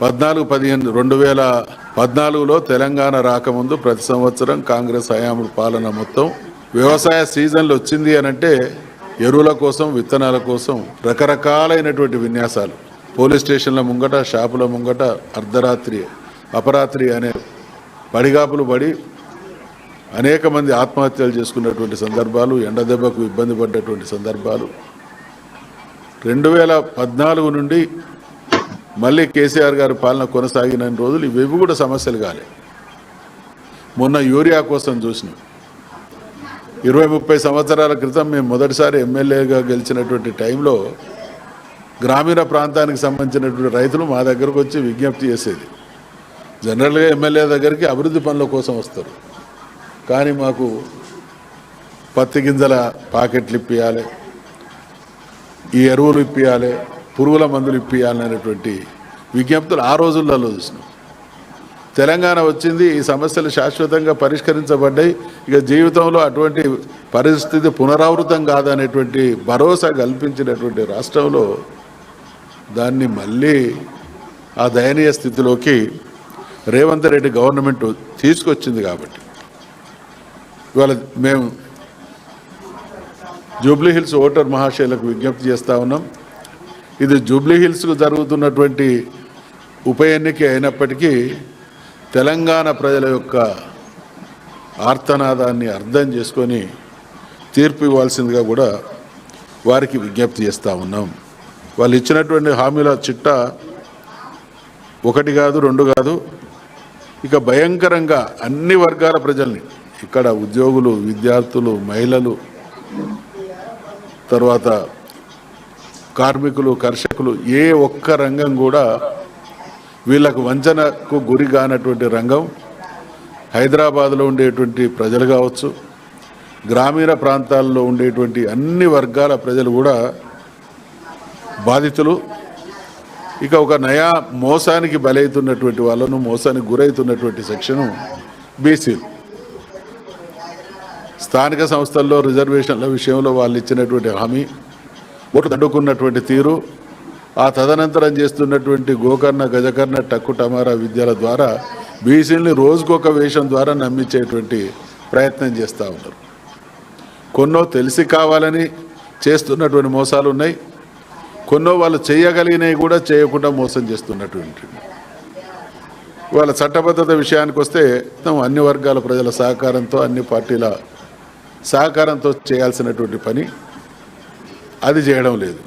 పద్నాలుగు పదిహేను రెండు వేల పద్నాలుగులో తెలంగాణ రాకముందు ప్రతి సంవత్సరం కాంగ్రెస్ హయాముల పాలన మొత్తం వ్యవసాయ సీజన్లు వచ్చింది అని అంటే ఎరువుల కోసం విత్తనాల కోసం రకరకాలైనటువంటి విన్యాసాలు. పోలీస్ స్టేషన్ల ముంగట షాపుల ముంగట అర్ధరాత్రి అపరాత్రి అనే పడిగాపులు పడి అనేక మంది ఆత్మహత్యలు చేసుకున్నటువంటి సందర్భాలు ఎండ దెబ్బకు ఇబ్బంది పడ్డటువంటి సందర్భాలు. రెండు వేల పద్నాలుగు నుండి మళ్ళీ కేసీఆర్ గారి పాలన కొనసాగిన రోజులు ఇవి కూడా సమస్యలు కాలే. మొన్న యూరియా కోసం చూసినాం. ఇరవై ముప్పై సంవత్సరాల క్రితం మేము మొదటిసారి ఎమ్మెల్యేగా గెలిచినటువంటి టైంలో గ్రామీణ ప్రాంతానికి సంబంధించినటువంటి రైతులు మా దగ్గరకు వచ్చి విజ్ఞప్తి చేసేది. జనరల్గా ఎమ్మెల్యే దగ్గరికి అభివృద్ధి పనుల కోసం వస్తారు. కానీ మాకు పత్తి గింజల పాకెట్లు ఇప్పియాలి ఈ ఎరువులు ఇప్పియాలి పురుగుల మందులు ఇప్పియాలనేటువంటి విజ్ఞప్తులు ఆ రోజులలో చూసినాం. తెలంగాణ వచ్చింది ఈ సమస్యలు శాశ్వతంగా పరిష్కరించబడ్డాయి. ఇక జీవితంలో అటువంటి పరిస్థితి పునరావృతం కాదనేటువంటి భరోసా కల్పించినటువంటి రాష్ట్రంలో దాన్ని మళ్ళీ ఆ దయనీయ స్థితిలోకి రేవంత్ రెడ్డి గవర్నమెంట్ తీసుకొచ్చింది కాబట్టి. ఇవాళ మేము జూబ్లీహిల్స్ ఓటర్ మహాశైలకు విజ్ఞప్తి చేస్తా ఉన్నాం. ఇది జూబ్లీ హిల్స్కు జరుగుతున్నటువంటి ఉప ఎన్నిక అయినప్పటికీ తెలంగాణ ప్రజల యొక్క ఆర్తనాదాన్ని అర్థం చేసుకొని తీర్పు ఇవ్వాల్సిందిగా కూడా వారికి విజ్ఞప్తి చేస్తూ ఉన్నాం. వాళ్ళు ఇచ్చినటువంటి హామీల చిట్ట ఒకటి కాదు రెండు కాదు ఇక భయంకరంగా అన్ని వర్గాల ప్రజల్ని ఇక్కడ ఉద్యోగులు విద్యార్థులు మహిళలు తర్వాత కార్మికులు కర్షకులు ఏ ఒక్క రంగం కూడా వీళ్ళకు వంచనకు గురి కానటువంటి రంగం. హైదరాబాద్లో ఉండేటువంటి ప్రజలు కావచ్చు గ్రామీణ ప్రాంతాల్లో ఉండేటువంటి అన్ని వర్గాల ప్రజలు కూడా బాధితులు. ఇక ఒక నయా మోసానికి బలైతున్నటువంటి వాళ్ళను మోసానికి గురవుతున్నటువంటి సెక్షను బీసీలు స్థానిక సంస్థల్లో రిజర్వేషన్ల విషయంలో వాళ్ళు ఇచ్చినటువంటి హామీ ఓటు తడ్డుకున్నటువంటి తీరు ఆ తదనంతరం చేస్తున్నటువంటి గోకర్ణ గజకర్ణ టక్కు టమారా విద్యల ద్వారా బీసీలని రోజుకొక వేషం ద్వారా నమ్మించేటువంటి ప్రయత్నం చేస్తూ ఉన్నారు. కొన్నో తెలిసి కావాలని చేస్తున్నటువంటి మోసాలు ఉన్నాయి. కొన్నో వాళ్ళు చేయగలిగినవి కూడా చేయకుండా మోసం చేస్తున్నటువంటి వాళ్ళ చట్టబద్ధత విషయానికి వస్తే అన్ని వర్గాల ప్రజల సహకారంతో అన్ని పార్టీల సహకారంతో చేయాల్సినటువంటి పని. అది చేయడం లేదు.